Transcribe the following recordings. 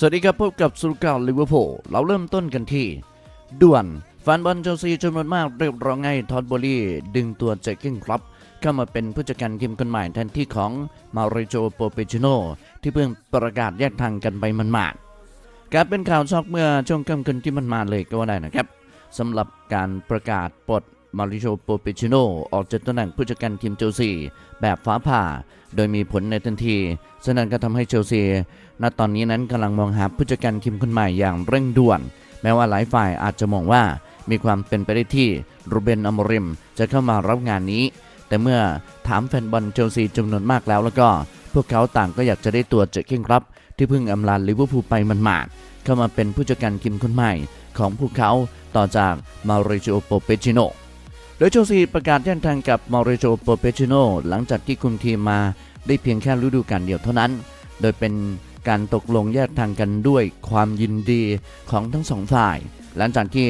สวัสดีครับพบกับสุรกาลิเวอร์พูลเราเริ่มต้นกันที่ด่วนแฟนบอลเชลซีจำนวนมากเรียกร้องให้ทอดโบลี่ดึงตัวเจคกิ้งครับเข้ามาเป็นผู้จัดการทีมคนใหม่แทนที่ของมาริโจโปเปจิโนที่เพิ่งประกาศแยกทางกันไปมันมาดๆการเป็นข่าวช็อกเมื่อช่วงค่ำคืนที่มันมาเลยก็ว่าได้นะครับสำหรับการประกาศปลดมาริโจโปเปจิโนออกจากตำแหน่งผู้จัดการทีมเชลซีแบบฟ้าผ่า โดยมีผลในทันทีฉะนั้นก็ทำให้เชลซี ณ ตอนนี้นั้นกำลังมองหาผู้จัดการทีมคนใหม่อย่างเร่งด่วน แม้ว่าหลายฝ่ายอาจจะมองว่ามีความเป็นไปได้ที่รูเบนอมริม จะเข้ามารับงานนี้ แต่เมื่อถามแฟนบอลเชลซีจำนวนมากแล้วแล้วก็ พวกเขาต่างก็อยากจะได้ตัวเจคกิ้งครับ ที่เพิ่งอำลาลิเวอร์พูลไปมันหมาดเข้ามาเป็นผู้จัดการทีมคนใหม่ของพวกเขาต่อจากมาริโจโปเปจิโน โดยเชลซีประกาศแยกทางกับมาริโจโปเปจิโนหลังจากที่คุมทีมมาได้เพียงแค่ฤดูกาลเดียวเท่านั้น โดยเป็นการตกลงแยกทางกันด้วยความยินดีของทั้งสองฝ่าย หลังจากที่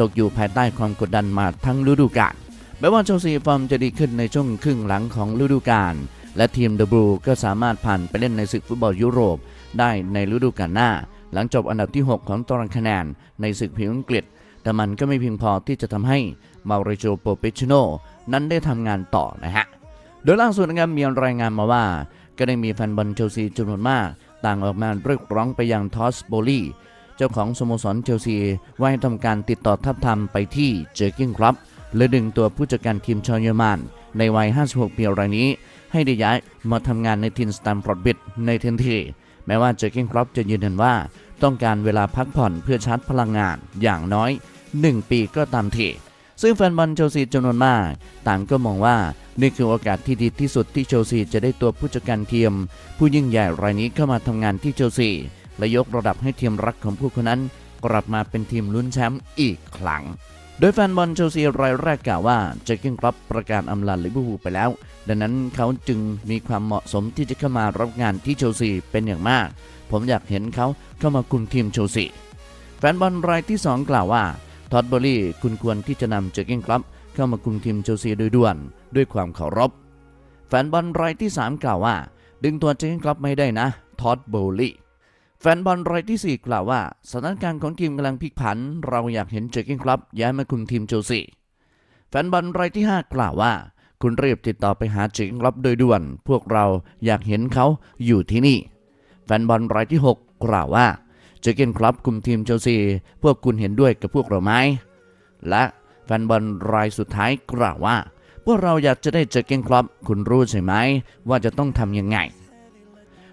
ตกอยู่ภายใต้ความกดดันมาทั้งฤดูกาลแม้ว่าเชลซีฟอร์มจะดีขึ้นในช่วงครึ่งหลังของฤดูกาลและทีมเดอะบลูก็สามารถผ่านไปเล่นในศึกฟุตบอลยุโรปได้ในฤดูกาลหน้า หลังจบอันดับที่ 6 ของตารางคะแนนในศึกพรีเมียร์อังกฤษ แต่มันก็ไม่เพียงพอที่จะทำให้ มาริโจโปเปชิโนนั้นได้ทำงานต่อนะฮะ โดยล่าสุดนะครับมีรายงานมาว่า ก็ได้มีแฟนบอลเชลซีจำนวนมาก ต่างออกมาเรียกร้องไปยังทอสโบลีเจ้าของสโมสรเชลซีว่าให้ทำการติดต่อทับทามไปที่เจอร์กิงครับและดึงตัวผู้จัดการทีมชาวเยอรมันในวัย 56 ปีรายนี้ ให้ได้ย้ายมาทำงานในทีมสแตมฟอร์ดบิดในทันทีแม้ว่าเจอร์กิงครับจะยืนยันว่าต้องการเวลาพักผ่อนเพื่อชาร์จพลังงานอย่างน้อย 1 ปีก็ตามที ซึ่งแฟนบอลเชลซีจำนวนมาก ต่างก็มองว่านี่คือโอกาสที่ดีที่สุดที่เชลซีจะได้ตัวผู้จัดการทีม ผู้ยิ่งใหญ่รายนี้เข้ามาทำงานที่เชลซีและยกระดับให้ทีมรักของผู้คนนั้น กลับมาเป็นทีมลุ้นแชมป์อีกครั้งโดยแฟนบอลเชลซีรายแรกกล่าวว่าเจคกิ้งครับประกาศอำลาลิเวอร์พูลไปแล้ว ดังนั้นเขาจึงมีความเหมาะสมที่จะเข้ามารับงานที่เชลซีเป็นอย่างมาก ผมอยากเห็นเขาเข้ามาคุมทีมเชลซีแฟนบอลรายที่ 2 กล่าวว่า ท็อดบอรี่คุณควรที่จะนำเจอร์กิ้งครับ เข้ามาคุมทีมเชลซีโดยด่วน ด้วยความเคารพ แฟนบอลรายที่ 3 กล่าวว่า ดึงตัวเจอร์กิ้งครับไม่ได้นะท็อดบอรี่แฟนบอลรายที่ 4 กล่าวว่าสถานการณ์ของทีมกำลังพลิกผัน เราอยากเห็นเจอร์กิ้งครับย้ายมาคุมทีมเชลซีแฟนบอลรายที่ 5 กล่าวว่า คุณรีบติดต่อไปหาเจอร์กิ้งครับโดยด่วน พวกเราอยากเห็นเขาอยู่ที่นี่ แฟนบอลรายที่ 6 กล่าวว่า เจอเกนครับคุมทีมเชลซี พวกคุณเห็นด้วยกับพวกเราไหม และแฟนบอลรายสุดท้ายกล่าวว่า พวกเราอยากจะได้เจอเกนครับคุณรู้ใช่ไหม ว่าจะต้องทำยังไง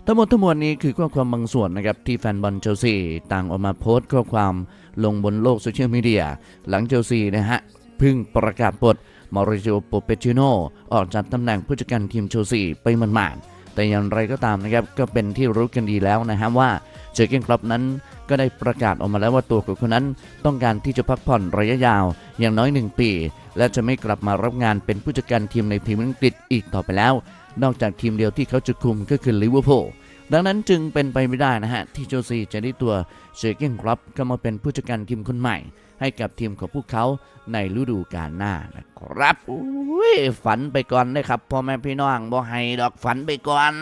ทั้งหมดทั้งมวลนี้คือข้อความบางส่วนนะครับ ที่แฟนบอลเชลซี ต่างออกมาโพสต์ข้อความลงบนโลกโซเชียลมีเดียหลังเชลซีนะฮะพิ่งประกาศปลดมาริโจโปเปชิโนออกจากตำแหน่งผู้จัดการทีมเชลซีไปมันมาดๆแต่อย่างไรก็ตามนะครับก็เป็นที่รู้กันดีแล้วนะฮะว่า เจอร์เกนคลับนั้นก็ได้ประกาศออกมาแล้วว่าตัวของคนนั้นต้องการที่จะพักผ่อนระยะยาวอย่างน้อย 1 ปี และจะไม่กลับมารับงานเป็นผู้จัดการทีมในพรีเมียร์อังกฤษอีกต่อไปแล้ว นอกจากทีมเดียวที่เขาจะคุมก็คือลิเวอร์พูลดังนั้นจึงเป็นไปไม่ได้นะฮะ ที่เชลซีจะได้ตัวเจอร์เกนคลับเข้ามาเป็นผู้จัดการทีมคนใหม่ ให้กับทีมของพวกเขาในฤดูกาลหน้านะครับฝันไปก่อนนะครับพ่อแม่พี่น้องบ่ให้ดอกฝันไปก่อน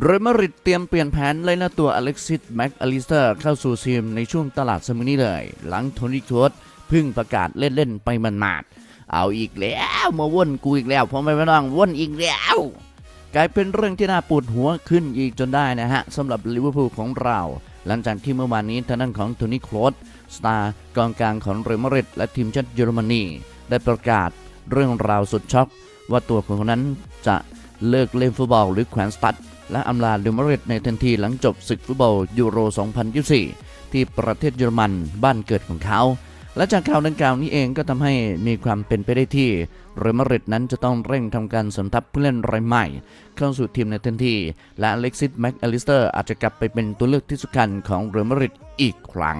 เรอัลมาดริดเตรียมเปลี่ยนแผนเลยนะตัวอเล็กซิสแม็กอลิสเตอร์เข้าสู่ทีมในช่วงตลาดสมุนี้เลย หลังโทนี่ครสเพิ่งประกาศเล่นๆไปมันมาดๆเอาอีกแล้วมาว่นกูอีกแล้วพอแม่พี่น้องว่นอีกแล้ว กลายเป็นเรื่องที่น่าปวดหัวขึ้นอีกจนได้นะฮะสำหรับลิเวอร์พูลของเรา หลังจากที่เมื่อวานนี้ทางด้านของโทนี่โครสสตาร์กองกลางของเรอัลมาดริดและทีมชาติเยอรมนีได้ประกาศเรื่องราวสุดช็อกว่าตัวของเขานั้นจะ เลิกเล่นฟุตบอลหรือแขวนสตัดและอำลาเรอัลมาริดในทันทีหลังจบศึกฟุตบอลยูโร 2024 ที่ประเทศเยอรมันบ้านเกิดของเขา และจากข่าวดังกล่าวนี้เองก็ทำให้มีความเป็นไปได้ที่เรอัลมาริดนั้นจะต้องเร่งทำการสมทับผู้เล่นรายใหม่ เข้าสู่ทีมในทันที และเล็กซิสแม็กอลิสเตอร์อาจจะกลับไปเป็นตัวเลือกที่สำคัญของเรอัลมาริดอีกครั้ง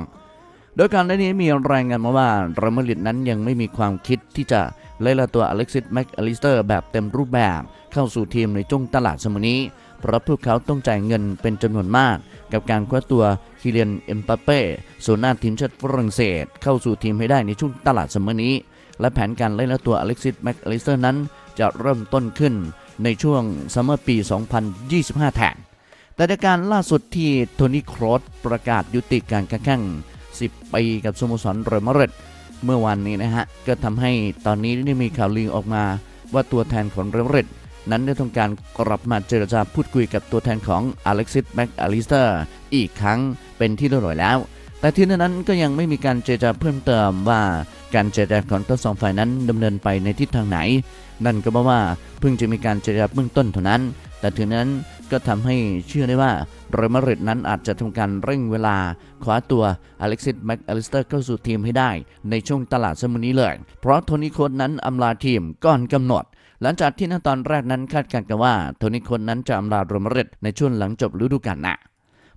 โดยการนนี้มีรายงานมาว่าเรอัลมาริดนั้นยังไม่มีความคิดที่จะ เล่นตัวอเล็กซิสแม็กอลิสเตอร์แบบเต็มรูปแบบเข้าสู่ทีมในช่วงตลาดสมุนี้ เพราะพวกเขาต้องจ่ายเงินเป็นจำนวนมาก กับการคว้าตัวคิเลียนเอ็มปาเป้ส่วนหน้าทีมชาติฝรั่งเศส เข้าสู่ทีมให้ได้ในช่วงตลาดสมุนี้ และแผนการเล่นตัวอเล็กซิสแม็กอลิสเตอร์นั้น จะเริ่มต้นขึ้นในช่วงซัมเมอร์ปี 2025 แทนแต่ในการล่าสุดที่โทนี่ครอสประกาศยุติการแข่ง10 ปีกับสโมสรเรอัลมาดริด เมื่อวันนี้นะฮะ ก็ทำให้ตอนนี้ได้มีข่าวลือออกมา ว่าตัวแทนของเรอัลมาดริดนั้นได้ทำการกลับมาเจรจาพูดคุยกับตัวแทนของอเล็กซิสแม็กอลิสเตอร์อีกครั้งเป็นที่เรียบร้อยแล้ว แต่ที่นั้นก็ยังไม่มีการเจรจาเพิ่มเติมว่าการเจรจาของทั้งสองฝ่ายนั้นดำเนินไปในทิศทางไหน นั่นก็เพราะว่าเพิ่งจะมีการเจรจาเบื้องต้นเท่านั้น แต่ถึงนั้นก็ทำให้เชื่อได้ว่าเรอัลมาดริดนั้นอาจจะทำการเร่งเวลาคว้าตัวอเล็กซิสแม็กอลิสเตอร์เข้าสู่ทีมให้ได้ ในช่วงตลาดสมุนี้เลย เพราะโทนี่โค้ดนั้นอำลาทีมก่อนกำหนดหลังจากที่ณตอนแรกนั้นคาดการณ์กันว่าโทนี่โค้ดนั้นจะอำลาเรอัลมาดริดในช่วงหลังจบฤดูกาลน้า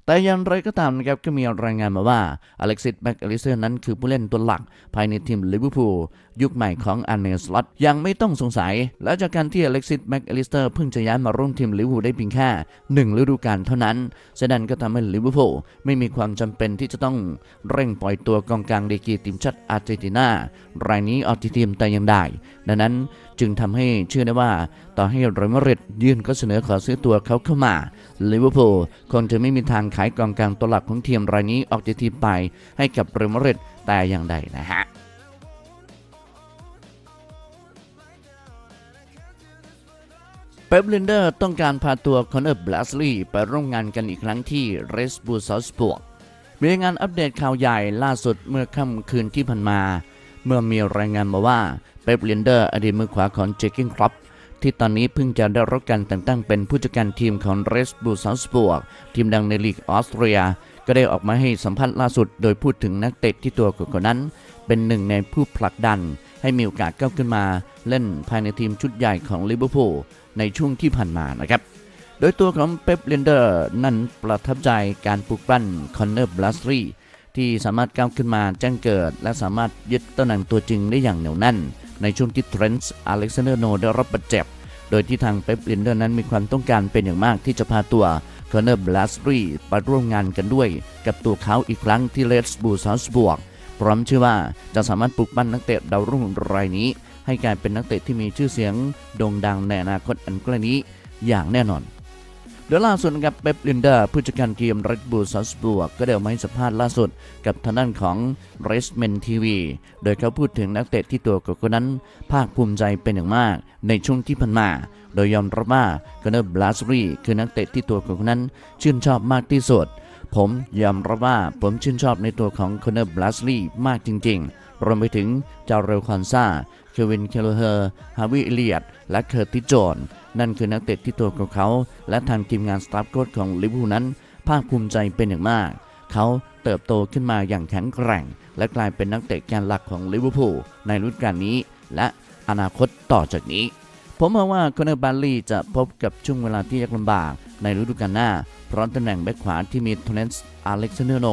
แต่อย่างไรก็ตามนะครับก็มีรายงานมาว่าอเล็กซิสแม็กอลิสเตอร์นั้นคือผู้เล่นตัวหลักภายในทีมลิเวอร์พูล ยุคใหม่ของอันเนสล็อตยังไม่ต้องสงสัย และจากการที่อเล็กซิสแม็กอลิสเตอร์เพิ่งจะย้ายมาร่วมทีมลิเวอร์พูลได้เพียงแค่หนึ่งฤดูกาลเท่านั้นฉะนั้นก็ทำให้ลิเวอร์พูลไม่มีความจำเป็นที่จะต้องเร่งปล่อยตัวกองกลางเดกีทีมชาติอาร์เจนตินารายนี้ออกทีมแต่ยังได้ ดังนั้นจึงทำให้เชื่อได้ว่าต่อให้เรอัลมาดริดยื่นข้อเสนอขอซื้อตัวเขาเข้ามาลิเวอร์พูลคงจะไม่มีทางขายกองกลางตัวหลักของทีมรายนี้ออกจากทีมไปให้กับเรอัลมาดริดแต่อย่างใดนะฮะ เป๊ปลินเดอร์ต้องการพาตัวคอนเนอร์บลัสลีย์ไปร่วมงานกันอีกครั้งที่เรสบูซอสปวกมีรายงานอัปเดตข่าวใหญ่ล่าสุดเมื่อค่ำคืนที่ผ่านมา เมื่อมีรายงานมาว่าเป๊ปลินเดอร์อดีตมือขวาของเจคิงครอปที่ตอนนี้เพิ่งจะได้รับการแต่งตั้งเป็นผู้จัดการทีมของเรสบูซอสปวกทีมดังในลีกออสเตรีย ก็ได้ออกมาให้สัมภาษณ์ล่าสุด โดยพูดถึงนักเตะที่ตัวคนนั้น เป็นหนึ่งในผู้ผลักดัน ให้มีโอกาสก้าวขึ้นมา เล่นภายในทีมชุดใหญ่ของลิเวอร์พูล ในช่วงที่ผ่านมานะครับ โดยตัวของเป๊ปเลนเดอร์นั้นประทับใจการปลุกปั้นคอนเนอร์บลัสรีที่สามารถก้าวขึ้นมาแจ้งเกิด และสามารถยึดตำแหน่งตัวจริงได้อย่างเหนียวแน่น ในช่วงที่เทรนส์อเล็กซานเดอร์โนได้รับบาดเจ็บ โดยที่ทางเป๊ปลินเดอร์นั้นมีความต้องการเป็นอย่างมากที่จะพาตัวคอนเนอร์บลัสรีไปร่วมงานกันด้วย กับตัวเขาอีกครั้งที่เลสบูซาสบวกพร้อมเชื่อว่าจะสามารถปลุกปั้นนักเตะดาวรุ่งรายนี้ ให้กลายเป็นนักเตะที่มีชื่อเสียงโด่งดังในอนาคตอันใกล้นี้อย่างแน่นอนโดยล่าสุดนะครับเป๊ปลินเดอร์ผู้จัดการทีมเรดบูลซัสบวกก็ได้ออกมาให้สัมภาษณ์ล่าสุดกับทางด้านของเรสเมนทีวีโดยเขาพูดถึงนักเตะที่ตัวของคนนั้น ภาคภูมิใจเป็นอย่างมาก ในช่วงที่ผ่านมา โดยยอมรับว่าคอนเนอร์บลัสรีคือนักเตะที่ตัวของคนนั้น ชื่นชอบมากที่สุด ผมยอมรับว่าผมชื่นชอบในตัวของคอนเนอร์บลัสลีมากจริง ๆ รวมไปถึงเจ้าเรลคอนซา เควิน เคลเฮอร์ ฮาวิเอเลียด และเคอร์ติสโจนนั่นคือนักเตะที่ตัวของเขา และทางทีมงานสตาฟโค้ชของลิเวอร์พูลนั้น ภาคภูมิใจเป็นอย่างมาก เขาเติบโตขึ้นมาอย่างแข็งแกร่ง และกลายเป็นนักเตะแกนหลักของลิเวอร์พูลในฤดูกาลนี้ และอนาคตต่อจากนี้ ผมมองว่าคอนเนอร์บาลลี่จะพบกับช่วงเวลาที่ยากลำบากในฤดูกาลหน้า เพราะตำแหน่งแบ็คขวาที่มีโทเนสอเล็กซานเดอร์โน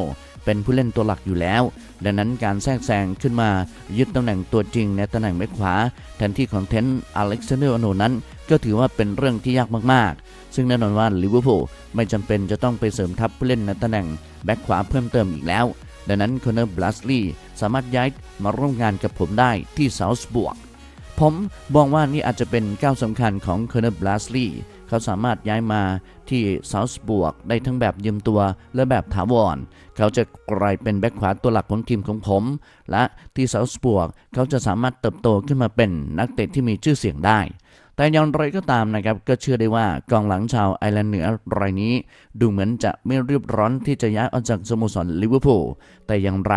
เป็นผู้เล่นตัวหลักอยู่แล้ว ดังนั้นการแทรกแซงขึ้นมายึดตำแหน่งตัวจริงในตำแหน่งแบ็คขวาแทนที่ของเทนอเล็กซานเดอร์โนนั้น ก็ถือว่าเป็นเรื่องที่ยากมากๆ ซึ่งแน่นอนว่าลิเวอร์พูลไม่จำเป็นจะต้องไปเสริมทัพผู้เล่นในตำแหน่งแบ็คขวาเพิ่มเติมอีกแล้ว ดังนั้นคอนเนอร์บลัสลีย์สามารถย้ายมาร่วมงานกับผมได้ที่เซาส์บวกผมมองว่านี่อาจจะเป็นก้าวสำคัญของค o น n ร์บลัสลีย์ เขาสามารถย้ายมาที่เซาส์บวกได้ทั้งแบบยืมตัวและแบบถาวร เขาจะกลายเป็นแบ็คขวาตัวหลักของทีมของผม และที่เซาส์บวกเขาจะสามารถเติบโตขึ้นมาเป็นนักเตะที่มีชื่อเสียงได้แต่อย่างไรก็ตามนะครับ ก็เชื่อได้ว่ากองหลังชาวไอร์แลนด์เหนือรายนี้ ดูเหมือนจะไม่รีบร้อนที่จะย้ายออกจากสโมสรลิเวอร์พูลแต่อย่างไร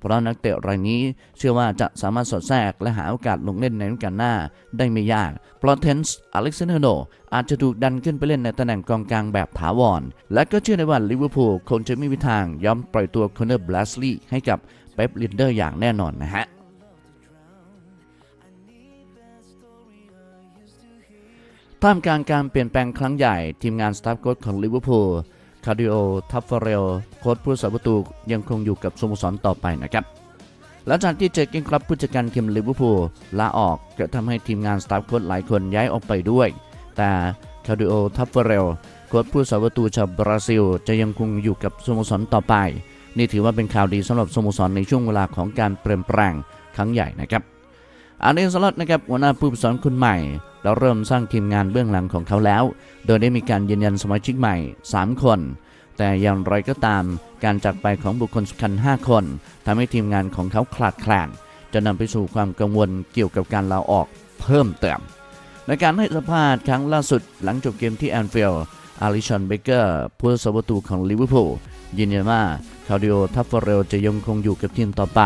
เพราะนักเตะรายนี้เชื่อว่าจะสามารถสอดแทรกและหาโอกาสลงเล่นในฤดูกาลหน้าได้ไม่ยาก เพราะเทนส์อเล็กซานเดอร์โนอาจจะถูกดันขึ้นไปเล่นในตำแหน่งกองกลางแบบถาวร และก็เชื่อได้ว่าลิเวอร์พูลคงจะไม่มีทางยอมปล่อยตัวคอนเนอร์บลัสลีย์ให้กับเป๊ปลินเดอร์อย่างแน่นอนนะฮะท่ามกลางการเปลี่ยนแปลงครั้งใหญ่ทีมงานสตาฟโค้ชของลิเวอร์พูล คาร์ดิโอทัฟเฟเรลโค้ชผู้สาประตูยังคงอยู่กับสโมสรต่อไปนะครับหลังจากที่เจอเก้งครับผู้จัดการทีมลิเวอร์พูลลาออกก็ทำให้ทีมงานสตาฟโค้ชหลายคนย้ายออกไปด้วย แต่คาร์ดิโอทัฟเฟเรลโค้ชผู้สาประตูชาวบราซิล จะยังคงอยู่กับสโมสรต่อไป นี่ถือว่าเป็นข่าวดีสำหรับสโมสรในช่วงเวลาของการเปลี่ยนแปลงครั้งใหญ่นะครับอาร์เนสลอตนะครับหัวหน้าผู้สอนคนใหม่ แล้วเริ่มสร้างทีมงานเบื้องหลังของเขาแล้ว โดยได้มีการยืนยันสมาชิกใหม่ 3 คน แต่อย่างไรก็ตาม การจากไปของบุคคลสำคัญ 5 คนทำให้ทีมงานของเขาขาดแคลนจะนำไปสู่ความกังวลเกี่ยวกับการลาออกเพิ่มเติมในการให้สัมภาษณ์ครั้งล่าสุดหลังจบเกมที่แอนฟิลด์อาริชันเบเกอร์ผู้รักษาประตูของลิเวอร์พูลยืนยันว่าคาร์ดิโอทัฟเฟเรลจะยังคงอยู่กับทีมต่อไป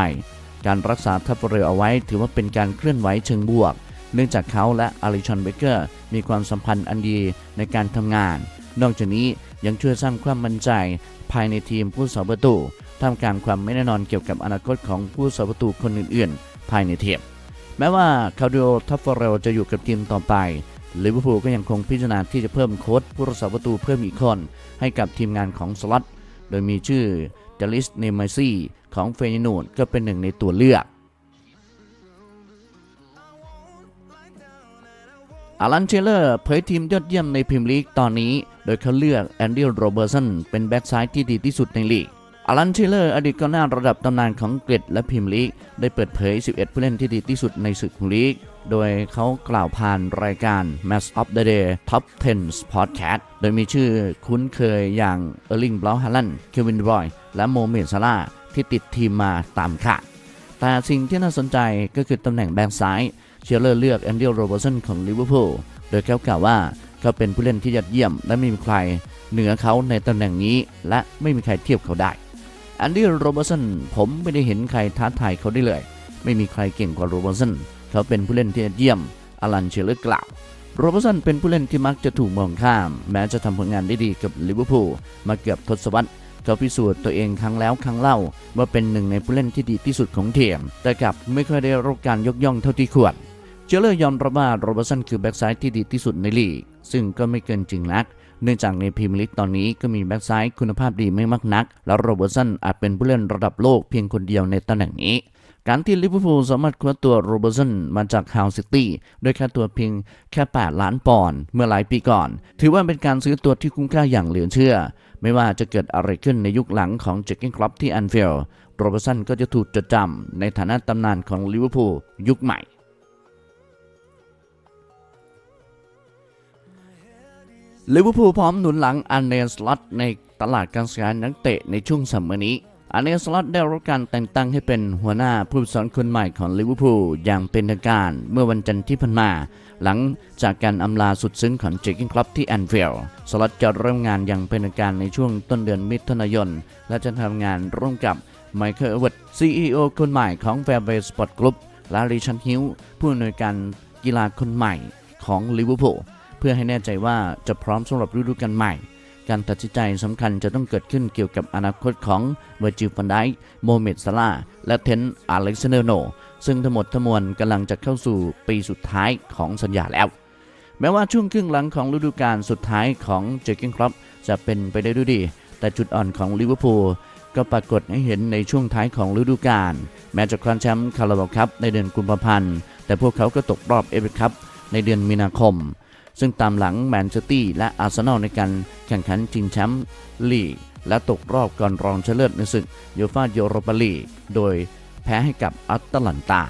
การรักษาทัฟเฟเรลเอาไว้ถือว่าเป็นการเคลื่อนไหวเชิงบวก เนื่องจากเขาและอาริชันเบเกอร์มีความสัมพันธ์อันดีในการทำงาน นอกจากนี้ยังช่วยสร้างความมั่นใจภายในทีมผู้สาประตูท่ามกลางความไม่แน่นอนเกี่ยวกับอนาคตของผู้สาประตูคนอื่นๆ ภายในทีมแม้ว่าคาร์ดิโอทัฟเฟเรลจะอยู่กับทีมต่อไปลิเวอร์พูลก็ยังคงพิจารณาที่จะเพิ่มโค้ชผู้รักษาประตูเพิ่มอีกคน ให้กับทีมงานของสล็อตโดยมีชื่อจาริสเนมาซี่ของเฟยนูดก็เป็นหนึ่งในตัวเลือก อารันเชลเลอร์เผยทีมยอดเยี่ยมในพรีเมียร์ลีกตอนนี้ โดยเขาเลือกแอนดี้โรเบอร์สันเป็นแบ็กซ้ายที่ดีที่สุดในลีกอารันเชลเลอร์อดีตกองหน้าระดับตำนานของอังกฤษและพรีเมียร์ลีกได้เปิดเผย 11 ผู้เล่นที่ดีที่สุดในศึกพรีเมียร์ลีก โดยเขากล่าวผ่านรายการ Match of the Day Top 10 Podcast โดยมีชื่อคุ้นเคยอย่างเออร์ลิงบลาฮาลันเควินบอยและโมเมดซาลาที่ติดทีมมาตามคาดแต่สิ่งที่น่าสนใจก็คือตำแหน่งแบ็กซ้าย เชลเลอร์เลือกแอนดี้โรเบอร์สันของลิเวอร์พูลโดยเขากล่าวว่าเขาเป็นผู้เล่นที่ยอดเยี่ยม และไม่มีใครเหนือเขาในตำแหน่งนี้ และไม่มีใครเทียบเขาได้แอนดี้โรเบอร์สันผมไม่ได้เห็นใครท้าทายเขาได้เลย ไม่มีใครเก่งกว่าโรเบอร์สันเขาเป็นผู้เล่นที่ยอดเยี่ยมอลันเชลเลอร์กล่าวโรเบอร์สันเป็นผู้เล่นที่มักจะถูกมองข้าม แม้จะทำผลงานได้ดีกับลิเวอร์พูลมาเกือบทศวรรษเขาพิสูจน์ตัวเองครั้งแล้วครั้งเล่า ว่าเป็นหนึ่งในผู้เล่นที่ดีที่สุดของทีมแต่กลับไม่ค่อยได้รับการยกย่องเท่าที่ควร เจเลอร์ยอมรับว่าโรเบอร์สันคือแบ็กซ้ายที่ดีที่สุดในลีก ซึ่งก็ไม่เกินจริงนัก เนื่องจากในพรีเมียร์ลีกตอนนี้ก็มีแบ็กซ้ายคุณภาพดีไม่มากนัก แล้วโรเบอร์สันอาจเป็นผู้เล่นระดับโลกเพียงคนเดียวในตำแหน่งนี้ การที่ลิเวอร์พูลสามารถคว้าตัวโรเบอร์สันมาจากฮาวซิตี้ด้วยค่าตัวเพียงแค่ 8 ล้านปอนด์เมื่อหลายปีก่อน ถือว่าเป็นการซื้อตัวที่คุ้มค่าอย่างเหลือเชื่อ ไม่ว่าจะเกิดอะไรขึ้นในยุคหลังของเจคเกนคลับที่แอนฟิลด์โรเบอร์สันก็จะถูกจดจำในฐานะตำนานของลิเวอร์พูลยุคใหม่ ลิเวอร์พูลพร้อมหนุนหลังอันเดนสล็อตในตลาดการซื้อนักเตะในช่วงซัมมอร์นี้อันเดนสล็อตได้รับการแต่งตั้งให้เป็นหัวหน้าผู้สอนคนใหม่ของลิเวอร์พูลอย่างเป็นทางการเมื่อวันจันทร์ที่ผ่านมา หลังจากการอำลาสุดซึ้งของเจคกินคลับที่แอนฟิลด์สล็อตจะเริ่มงานอย่างเป็นทางการในช่วงต้นเดือนมิถุนายน และจะทำงานร่วมกับไมเคิลเอเวิร์ด CEO คนใหม่ของแฟร์เบย์สปอร์ตกรุ๊ปและริชันฮิวผู้อำนวยการกีฬาคนใหม่ของลิเวอร์พูล พื่อให้แน่ใจว่าจะพร้อมสำหรับฤดูกาลใหม่ การตัดสินใจสำคัญจะต้องเกิดขึ้นเกี่ยวกับอนาคตของเวอร์จิลฟันไดค์โมเมดซาลาและเทนต์อเล็กซานเดอร์โน ซึ่งทั้งหมดทั้งมวลกำลังจะเข้าสู่ปีสุดท้ายของสัญญาแล้ว แม้ว่าช่วงครึ่งหลังของฤดูกาลสุดท้ายของเจอร์เกนครอปจะเป็นไปได้ด้วยดี แต่จุดอ่อนของลิเวอร์พูลก็ปรากฏให้เห็นในช่วงท้ายของฤดูกาลแม้จะคว้าแชมป์คาราบาวคัพในเดือนกุมภาพันธ์ แต่พวกเขาก็ตกรอบเอฟเอคัพในเดือนมีนาคม ซึ่งตามหลังแมนเชสเตอร์และอาร์เซนอลในการแข่งขันชิงแชมป์ลีก และตกรอบก่อนรองชนะเลิศในศึกยูฟ่ายูโรปาลีกโดยแพ้ให้กับอัตแลนตา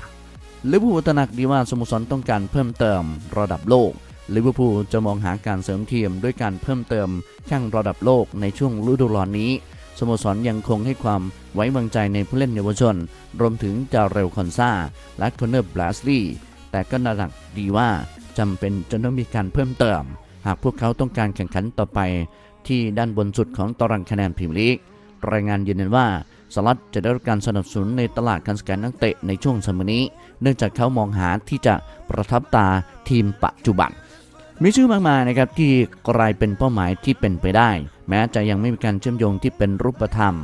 ลิเวอร์พูลตระหนักดีว่าสโมสรต้องการเพิ่มเติมระดับโลกลิเวอร์พูลจะมองหาการเสริมทีมด้วยการเพิ่มเติมข้างระดับโลกในช่วงฤดูร้อนนี้สโมสรยังคงให้ความไว้วางใจในผู้เล่นเยาวชน รวมถึงจาเรลคอนซาและคอนเนอร์บลัสลีย์แต่ก็ระหนักดีว่า จำเป็นจะต้องมีการเพิ่มเติม หากพวกเขาต้องการแข่งขันต่อไป ที่ด้านบนสุดของตารางคะแนนพรีเมียร์ลีกรายงานยืนยันว่าสลัดจะได้รับการสนับสนุนในตลาดการสแกนนักเตะในช่วงสมัยนี้ เนื่องจากเขามองหาที่จะประทับตาทีมปัจจุบัน มีชื่อมากมายนะครับที่กลายเป็นเป้าหมายที่เป็นไปได้ แม้จะยังไม่มีการเชื่อมโยงที่เป็นรูปธรรม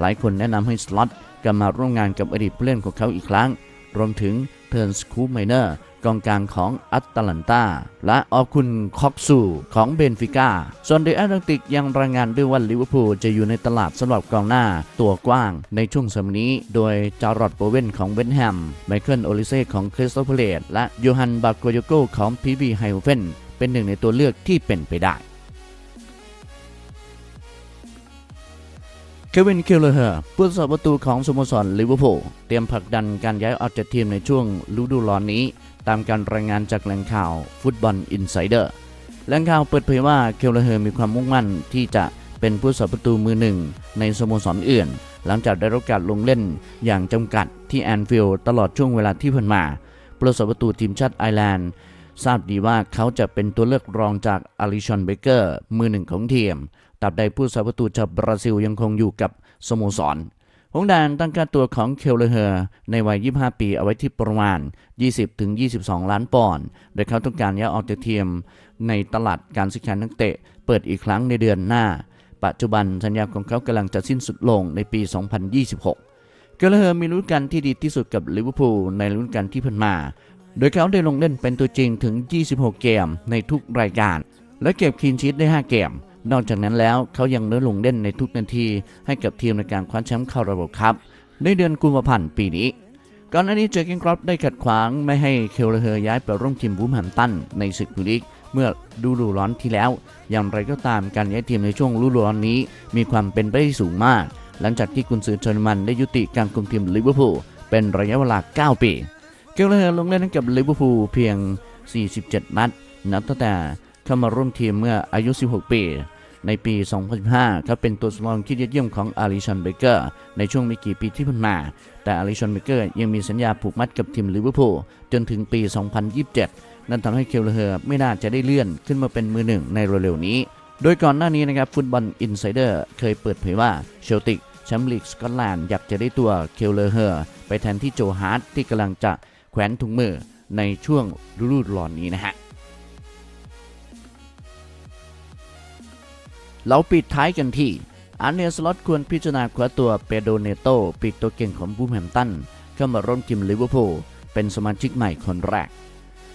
หลายคนแนะนำให้สล็อตกลับมาร่วมงานกับอดีตผู้เล่นของเขาอีกครั้ง รวมถึงเทิร์นสคูปไมเนอร์ กองกลางของอัตแลนตา และออคุณคอกซูของเบนฟิก้า ส่วนเดอะแอตแลนติกยังรายงานด้วยว่าลิเวอร์พูลจะอยู่ในตลาดสำหรับกองหน้าตัวกว้างในช่วงสมนี้ โดยจารอดโบเวนของเวนแฮม ไมเคิลโอลิเซ่ของคริสโตเฟเลตและโยฮันบาโกโยโกของพีบีไฮโอเฟนเป็นหนึ่งในตัวเลือกที่เป็นไปได้เควินคิลเลอร์ผู้รักษาประตูของสโมสรลิเวอร์พูลเตรียมผลักดันการย้ายออกจากทีมในช่วงฤดูร้อนนี้ ตามการรายงานจากแหล่งข่าวฟุตบอลอินไซเดอร์แหล่งข่าวเปิดเผยว่าเคลเลอร์เฮอร์มีความมุ่งมั่นที่จะเป็นผู้สาประตูมือหนึ่งในสโมสรอื่น หลังจากได้รับการลงเล่นอย่างจำกัดที่แอนฟิลด์ตลอดช่วงเวลาที่ผ่านมาผู้สาประตูทีมชาติไอร์แลนด์ทราบดีว่าเขาจะเป็นตัวเลือกรองจากอาริชอนเบเกอร์มือหนึ่งของทีมตราบใดผู้สาประตูชาวบราซิลยังคงอยู่กับสโมสร หงแดนตั้งค่าตัวของเคลเลอร์เฮอร์ในวัย 25 ปีเอาไว้ที่ประมาณ 20-22 ล้านปอนด์ โดยเขาต้องการย้ายออกจากทีมในตลาดการซื้อขายนักเตะ เปิดอีกครั้งในเดือนหน้า ปัจจุบันสัญญาของเขากำลังจะสิ้นสุดลงในปี 2026 เกลเฮอร์มีฤดูกาลที่ดีที่สุดกับลิเวอร์พูลในฤดูกาลที่ผ่านมา โดยเขาได้ลงเล่นเป็นตัวจริงถึง 26 เกมในทุกรายการ และเก็บคลีนชีตได้ 5 เกม นอกจากนั้นแล้วเขายังได้ลงเล่นในทุกนาที ให้กับทีมในการคว้าแชมป์เข้าระบบครับ ในเดือนกุมภาพันธ์ปีนี้ ก่อนหน้านี้เจอเกนกรอฟได้ขัดขวางไม่ให้เคลเฮอร์ย้ายไปร่วมทีมบูมแฮมตันในศึกพรีลีกเมื่อฤดูร้อนที่แล้ว อย่างไรก็ตามการย้ายทีมในช่วงฤดูร้อนนี้ มีความเป็นไปได้สูงมาก หลังจากที่กุนซือเชอร์มันได้ยุติการคุมทีมลิเวอร์พูลเป็นระยะเวลา 9 ปี เกลเลอร์ลงเล่นให้กับลิเวอร์พูลเพียง 47 นัด นับตั้งแต่ เข้ามาร่วมทีมเมื่ออายุ 16 ปี ในปี 2015เขาเป็นตัวสำรองที่ยอดเยี่ยมของอาริชันเบเกอร์ในช่วงไม่กี่ปีที่ผ่านมา แต่อาริชันเบเกอร์ยังมีสัญญาผูกมัดกับทีมลิเวอร์พูลจนถึงปี 2027 นั่นทำให้เคลเลอร์ไม่น่าจะได้เลื่อนขึ้นมาเป็นมือหนึ่งในเร็วๆนี้ โดยก่อนหน้านี้นะครับฟุตบอลอินไซเดอร์เคยเปิดเผยว่าเชลติกแชมป์ลีกสกอตแลนด์อยากจะได้ตัวเคลเลอร์ไปแทนที่โจฮาร์ดที่กำลังจะแขวนถุงมือในช่วงฤดูร้อนนี้นะฮะ เราปิดท้ายกันที่อันเนสล็อตควรพิจารณาคว้าตัวเปโดเนโตปีกตัวเก่งของบูมแฮมตันเข้ามาร่วมทีมลิเวอร์พูลเป็นสมาชิกใหม่คนแรก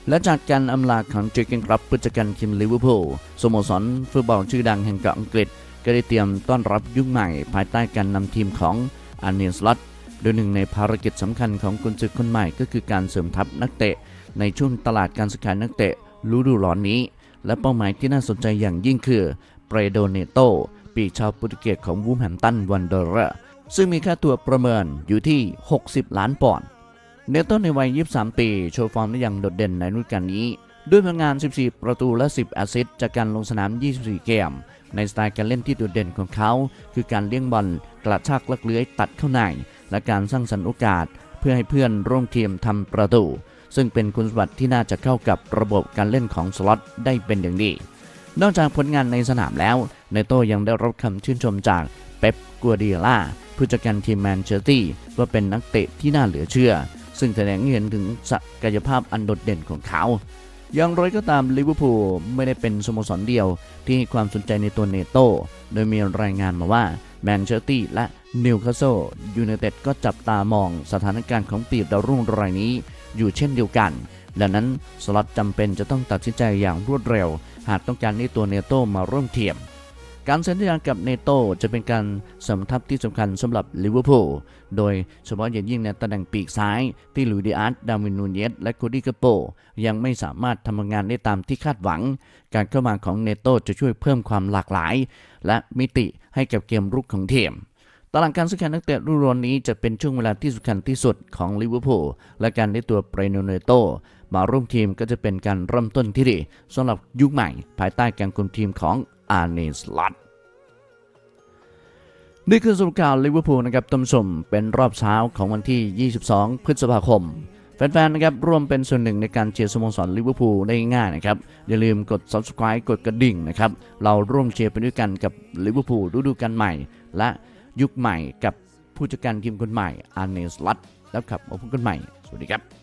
และจากการอำลาของเจอร์เกนกรับผู้จัดการทีมลิเวอร์พูลสโมสรฟุตบอลชื่อดังแห่งเกาะอังกฤษ ก็ได้เตรียมต้อนรับยุคใหม่ ภายใต้การนำทีมของอันเนสล็อตโดยหนึ่งในภารกิจสำคัญของกุนซือคนใหม่ก็คือการเสริมทัพนักเตะ ในช่วงตลาดการซื้อขายนักเตะฤดูร้อนนี้ และเป้าหมายที่น่าสนใจอย่างยิ่งคือ เรโดเนโต ปีชาวโปรตุเกสของวูมแฮมตันวันเดอร์ซึ่งมีค่าตัวประเมินอยู่ที่ 60 ล้านปอนด์ เนโตในวัย 23 ปี โชว์ฟอร์มได้อย่างโดดเด่นในฤดูกาลนี้ ด้วยผลงาน 14 ประตูและ 10 แอสซิสต์จากการลงสนาม 24 เกม ในสไตล์การเล่นที่โดดเด่นของเขา คือการเลี้ยงบอลกระชากลักเลื้อยตัดเข้าใน และการสร้างสรรค์โอกาส เพื่อให้เพื่อนร่วมทีมทำประตู ซึ่งเป็นคุณสมบัติที่น่าจะเข้ากับระบบการเล่นของสล็อตได้เป็นอย่างดี นอกจากผลงานในสนามแล้วเนโต้ยังได้รับคำชื่นชมจากเป๊ปกัวเดียล่าผู้จัดการทีมแมนเชสเตอร์ว่าเป็นนักเตะที่น่าเหลือเชื่อ ซึ่งแสดงให้เห็นถึงศักยภาพอันโดดเด่นของเขา อย่างไรก็ตามลิเวอร์พูลไม่ได้เป็นสโมสรเดียว ที่ให้ความสนใจในตัวเนโต้โดยมีรายงานมาว่าแมนเชสเตอร์และนิวคาสเซิลยูไนเต็ดก็จับตามองสถานการณ์ของปีกดาวรุ่งรายนี้อยู่เช่นเดียวกัน ดังนั้นสล็อตจำเป็นจะต้องตัดสินใจอย่างรวดเร็ว หากต้องการให้ตัวเนโตมาร่วมเทียม การเซ็นสัญญากับเนโตจะเป็นการสริมทัพที่สำคัญสำหรับลิเวอร์พูลโดยเฉพาะอย่างยิ่งในตำแหน่งปีกซ้ายที่ลุยดิอาร์ตดาวินนูเยสและโคดี้กาโป ยังไม่สามารถทำงานได้ตามที่คาดหวัง การเข้ามาของเนโตจะช่วยเพิ่มความหลากหลาย และมิติให้กับเกมรุกของทีมตารางการซื้อขายนักเตะรุ่นรอนนี้จะเป็นช่วงเวลาที่สำคัญที่สุดของลิเวอร์พูลและการได้ตัวเปรโนเนโต มาร่วมทีมก็จะเป็นการเริ่มต้นที่ดีสำหรับยุคใหม่ ภายใต้การคุมทีมของอาร์เนสลัตนี่คือสรุปข่าวลิเวอร์พูลนะครับท่านผู้ชมเป็นรอบเช้าของวันที่ 22 พฤษภาคม แฟนๆ นะครับร่วมเป็นส่วนหนึ่งในการเชียร์สโมสรลิเวอร์พูลได้ง่ายนะครับ อย่าลืมกด subscribe กดกระดิ่งนะครับ เราร่วมเชียร์ไปด้วยกันกับลิเวอร์พูลฤดูกาลใหม่ และยุคใหม่กับผู้จัดการทีมคนใหม่อาร์เนสลัตแล้วครับมาพบกันใหม่ สวัสดีครับ